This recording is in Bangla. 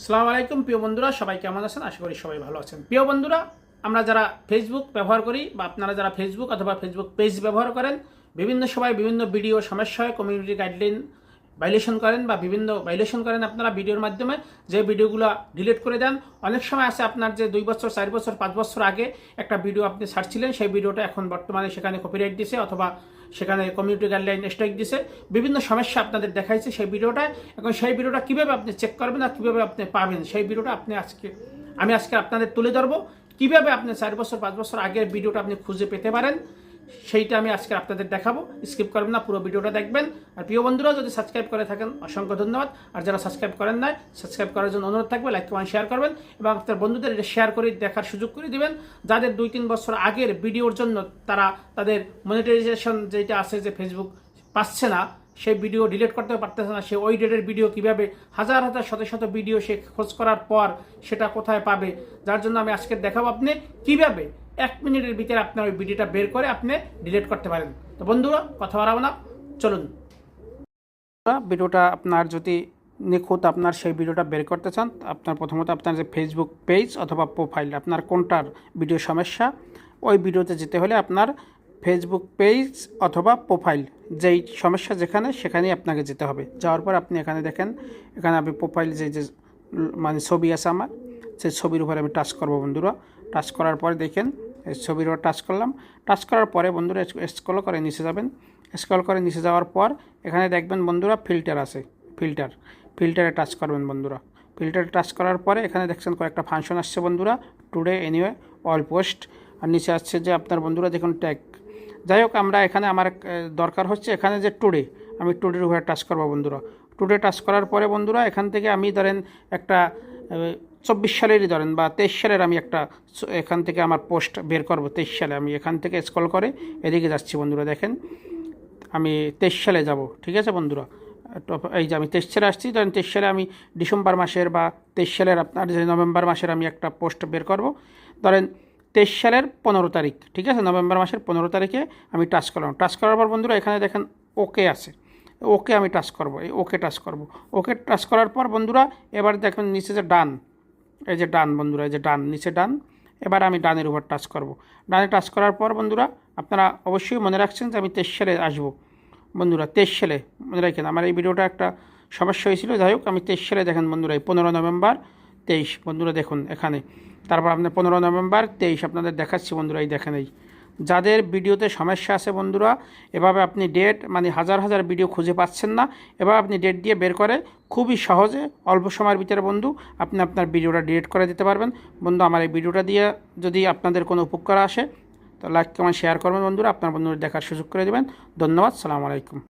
সালাম আলাইকুম প্রিয় বন্ধুরা সবাই কেমন আছেন? আশা করি সবাই ভালো আছেন। প্রিয় বন্ধুরা, আমরা যারা ফেসবুক ব্যবহার করি বা আপনারা যারা ফেসবুক অথবা ফেসবুক পেজ ব্যবহার করেন, বিভিন্ন সময় বিভিন্ন ভিডিও সমস্যা হয় কমিউনিটি গাইডলাইন ভাইলেশন করেন বা বিভিন্ন ভাইলেশন করেন আপনারা ভিডিওর মাধ্যমে, যে ভিডিওগুলো ডিলিট করে দেন, অনেক সময় আছে আপনার যে দুই বছর, চার বছর, পাঁচ বছর আগে একটা ভিডিও আপনি ছাড়ছিলেন, সেই ভিডিওটা এখন বর্তমানে সেখানে কপিরাইট দিছে অথবা সেখানে কমিউনিটি গাইডলাইন স্ট্রাইক দিছে। বিভিন্ন সমস্যা আপনাদের দেখাইছে সেই ভিডিওটা। এখন সেই ভিডিওটা কীভাবে আপনি চেক করবেন আর কীভাবে আপনি পাবেন, সেই ভিডিওটা আপনি আজকে, আমি আজকে আপনাদের তুলে ধরবো। কীভাবে আপনি চার বছর, পাঁচ বছর আগের ভিডিওটা আপনি খুঁজে পেতে পারেন। সেইটা আমি আজকে আপনাদের দেখাবো। স্কিপ করবেন না, পুরো ভিডিওটা দেখবেন। আর প্রিয় বন্ধুরা, যদি সাবস্ক্রাইব করে থাকেন, অসংখ্য ধন্যবাদ। আর যারা সাবস্ক্রাইব করেন নাই, সাবস্ক্রাইব করার জন্য অনুরোধ থাকবে, লাইক, কমেন্ট, শেয়ার করবেন এবং আপনার বন্ধুদের এটা শেয়ার করে, দেখার সুযোগ করে দিবেন। যাদের দুই তিন বছর আগের ভিডিওর জন্য তারা তাদের মনিটাইজেশন যেটা আছে যে ফেসবুক পাচ্ছে না, সেই ভিডিও ডিলিট করতে পারতেছে না, সে ওই ডেটের ভিডিও কীভাবে হাজার হাজার, শত শত ভিডিও সে খোঁজ করার পর সেটা কোথায় পাবে, যার জন্য আমি আজকে দেখাবো আপনি কীভাবে এক মিনিটের ভিতরে আপনার ওই ভিডিওটা বের করে আপনি ডিলিট করতে পারেন। তো বন্ধুরা, কথা বাড়াবো না, চলুন। ভিডিওটা আপনার যদি নিখুঁত আপনার সেই ভিডিওটা বের করতে চান আপনার প্রথমত আপনার যে ফেসবুক পেজ অথবা প্রোফাইল আপনার কোনটার ভিডিও সমস্যা, ওই ভিডিওতে যেতে হলে আপনার ফেসবুক পেজ অথবা প্রোফাইল যেই সমস্যা যেখানে, সেখানেই আপনাকে যেতে হবে। যাওয়ার পর আপনি এখানে দেখেন, এখানে আমি প্রোফাইল যে যে মানে ছবি আছে আমার, সেই ছবির উপরে আমি টাচ করব বন্ধুরা। টাচ করার পরে দেখেন ছবির টাচ করলাম। টাচ করার পরে বন্ধুরা স্ক্রল করে নিচে যাবেন। স্ক্রল করে নিচে যাওয়ার পর এখানে দেখবেন বন্ধুরা ফিল্টার আছে। ফিল্টার ফিল্টারে টাচ করবেন বন্ধুরা। ফিল্টারে টাচ করার পরে এখানে দেখছেন কয়েকটা ফাংশন আসছে বন্ধুরা। টুডে এনিওয়ে অল পোস্ট আর নিচে আসছে যে আপনার বন্ধুরা দেখুন ট্যাগ যাই হোক, আমরা এখানে আমার দরকার হচ্ছে এখানে যে টুডে আমি টুডের উপরে টাচ করব বন্ধুরা। টুডে টাচ করার পরে বন্ধুরা এখান থেকে আমি ধরেন একটা চব্বিশ সালেরই ধরেন বা তেইশ সালের আমি একটা এখান থেকে আমার পোস্ট বের করব, তেইশ সালে আমি এখান থেকে স্কল করে এদিকে যাচ্ছি বন্ধুরা, দেখেন। আমি তেইশ সালে যাব, ঠিক আছে বন্ধুরা? এই যে আমি তেইশ সালে আসছি, ধরেন তেইশ সালে আমি ডিসেম্বর মাসের বা তেইশ সালের আপনার যে নভেম্বর মাসের আমি একটা পোস্ট বের করব। ধরেন তেইশ সালের পনেরো তারিখ, ঠিক আছে? নভেম্বর মাসের পনেরো তারিখে আমি টাচ করলাম। টাচ করার পর বন্ধুরা, এখানে দেখেন ওকে আছে। ওকে আমি টাচ করব, এই ওকে টাচ করব। ওকে টাচ করার পর বন্ধুরা, এবার দেখেন নিচে যে ডান, এই যে ডান বন্ধুরা, এই যে ডান, নিচে ডান, এবার আমি ডানের উপর টাচ করব। ডানে টাচ করার পর বন্ধুরা, আপনারা অবশ্যই মনে রাখছেন যে আমি তেইশ সালে আসব। বন্ধুরা, তেইশ সালে, মনে রাখেন, আমার এই ভিডিওটা একটা সমস্যা হয়েছিল, যাই হোক, আমি তেইশ সালে দেখেন বন্ধুরা, এই পনেরো নভেম্বর তেইশ, বন্ধুরা দেখুন এখানে। তারপর আপনার পনেরো নভেম্বর তেইশ, আপনাদের দেখাচ্ছি বন্ধুরা, এই দেখেন এই। যাদের ভিডিওতে সমস্যা আছে বন্ধুরা, এভাবে আপনি ডেট মানে হাজার হাজার ভিডিও খুঁজে পাচ্ছেন না, এভাবে আপনি ডেট দিয়ে বের করে খুবই সহজে, অল্প সময়ের ভিতরে বন্ধু, আপনি আপনার ভিডিওটা ডিলিট করে দিতে পারবেন। বন্ধু, আমার এই ভিডিওটা দিয়ে যদি আপনাদের কোনো উপকার আসে, তো লাইক কমেন্ট শেয়ার করবেন বন্ধুরা, আপনার বন্ধুদের দেখার সুযোগ করে দেবেন। ধন্যবাদ, সালামু আলাইকুম।